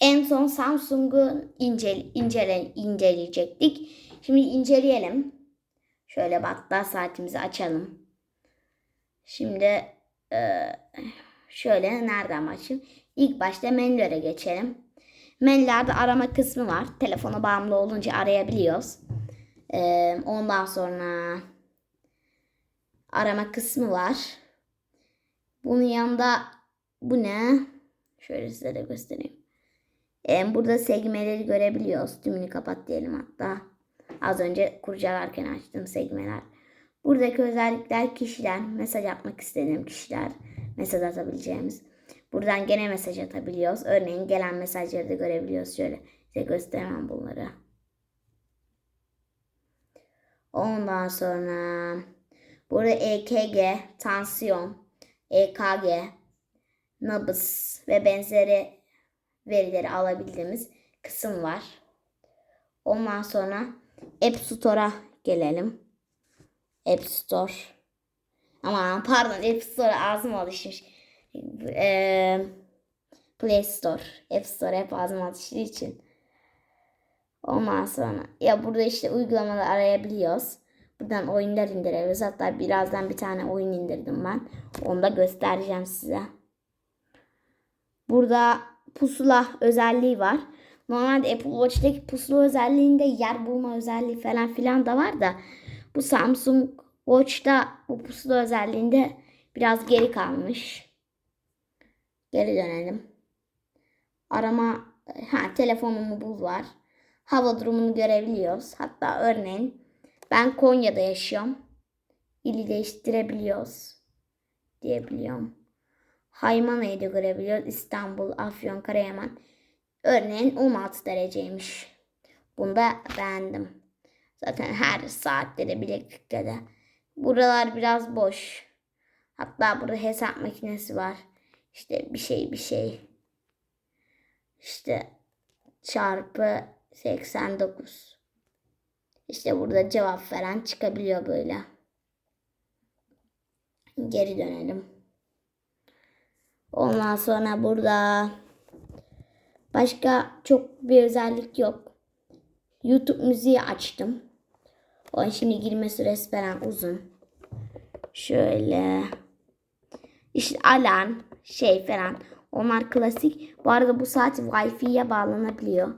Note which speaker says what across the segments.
Speaker 1: En son Samsung'u incele, incele, inceleyecektik. Şimdi inceleyelim. Şöyle bak hatta saatimizi açalım. Şimdi e, şöyle nereden başlayayım? İlk başta menülere geçelim. Menülerde arama kısmı var. Telefona bağımlı olunca arayabiliyoruz. E, ondan sonra arama kısmı var. Bunun yanında bu ne? Şöyle size de göstereyim. E, burada segmeleri görebiliyoruz. Tümünü kapat diyelim hatta. Az önce kurcalarken açtığım segmeler. Buradaki özellikler kişiler, mesaj atmak istediğim kişiler, mesaj atabileceğimiz. Buradan gene mesaj atabiliyoruz. Örneğin gelen mesajları da görebiliyoruz. Şöyle size gösteremem bunları. Ondan sonra burada EKG, tansiyon, EKG, nabız ve benzeri verileri alabildiğimiz kısım var. Ondan sonra App Store'a gelelim. App Store. Aman pardon App Store ağzım alışmış. Ee, Play Store. App Store hep ağzım alıştığı için. Ondan sonra ya burada işte uygulamaları arayabiliyoruz. Buradan oyunlar indirebiliyoruz. Hatta birazdan bir tane oyun indirdim ben. Onu da göstereceğim size. Burada pusula özelliği var. Normalde Apple Watch'taki pusula özelliğinde yer bulma özelliği falan filan da var da bu Samsung Watch'ta bu pusula özelliğinde biraz geri kalmış. Geri dönelim. Arama ha telefonumu bul var. Hava durumunu görebiliyoruz. Hatta örneğin ben Konya'da yaşıyorum. İli değiştirebiliyoruz diyebiliyorum. Haymana'yı da görebiliyoruz. İstanbul, Afyon, Karayaman. Örneğin 16 dereceymiş. Bunu da beğendim. Zaten her saatte de bileklikte de. Buralar biraz boş. Hatta burada hesap makinesi var. İşte bir şey bir şey. İşte çarpı 89. İşte burada cevap veren çıkabiliyor böyle. Geri dönelim. Ondan sonra burada başka çok bir özellik yok. YouTube müziği açtım. O şimdi girme süresi falan uzun. Şöyle. İşte alarm şey falan. Onlar klasik. Bu arada bu saat Wi-Fi'ye bağlanabiliyor.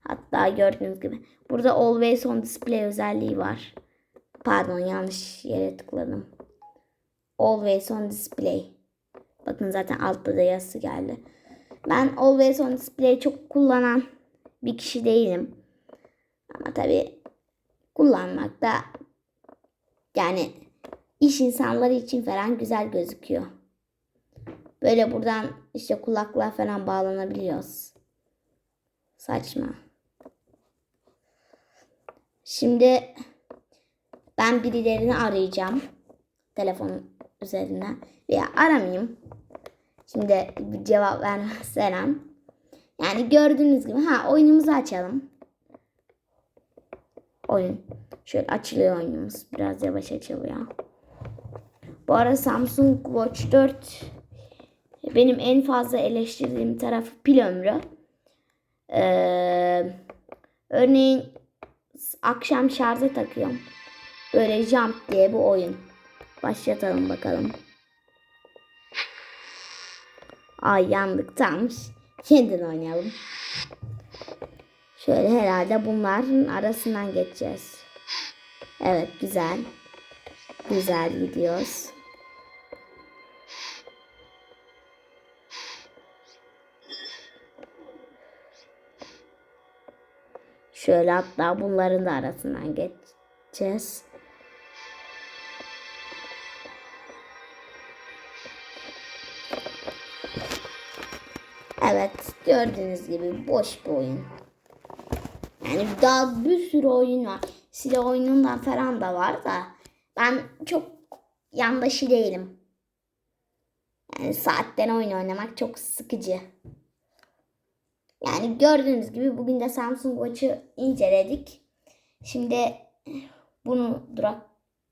Speaker 1: Hatta gördüğünüz gibi. Burada Always on Display özelliği var. Pardon yanlış yere tıkladım. Always on Display. Bakın zaten altta da yazısı geldi. Ben Always on Display çok kullanan bir kişi değilim. Ama tabii kullanmak da yani iş insanları için falan güzel gözüküyor. Böyle buradan işte kulaklığa falan bağlanabiliyoruz. Saçma. Şimdi ben birilerini arayacağım. Telefon üzerinden. Veya aramayayım. Şimdi cevap vermezsem. Yani gördüğünüz gibi. Ha oyunumuzu açalım. Oyun. Şöyle açılıyor oyunumuz. Biraz yavaş açılıyor. Bu arada Samsung Watch 4 benim en fazla eleştirdiğim tarafı pil ömrü. Ee, örneğin akşam şarja takıyorum. Böyle Jump diye bu oyun. Başlatalım bakalım. Ay yandık tamam. Kendin oynayalım. Şöyle herhalde bunların arasından geçeceğiz. Evet güzel. Güzel gidiyoruz. Şöyle hatta bunların da arasından geçeceğiz. Evet gördüğünüz gibi boş bir oyun. Yani daha bir sürü oyun var. Silah oyunundan falan da var da ben çok yandaşı değilim. Yani saatten oyun oynamak çok sıkıcı. Yani gördüğünüz gibi bugün de Samsung Watch'ı inceledik. Şimdi bunu durak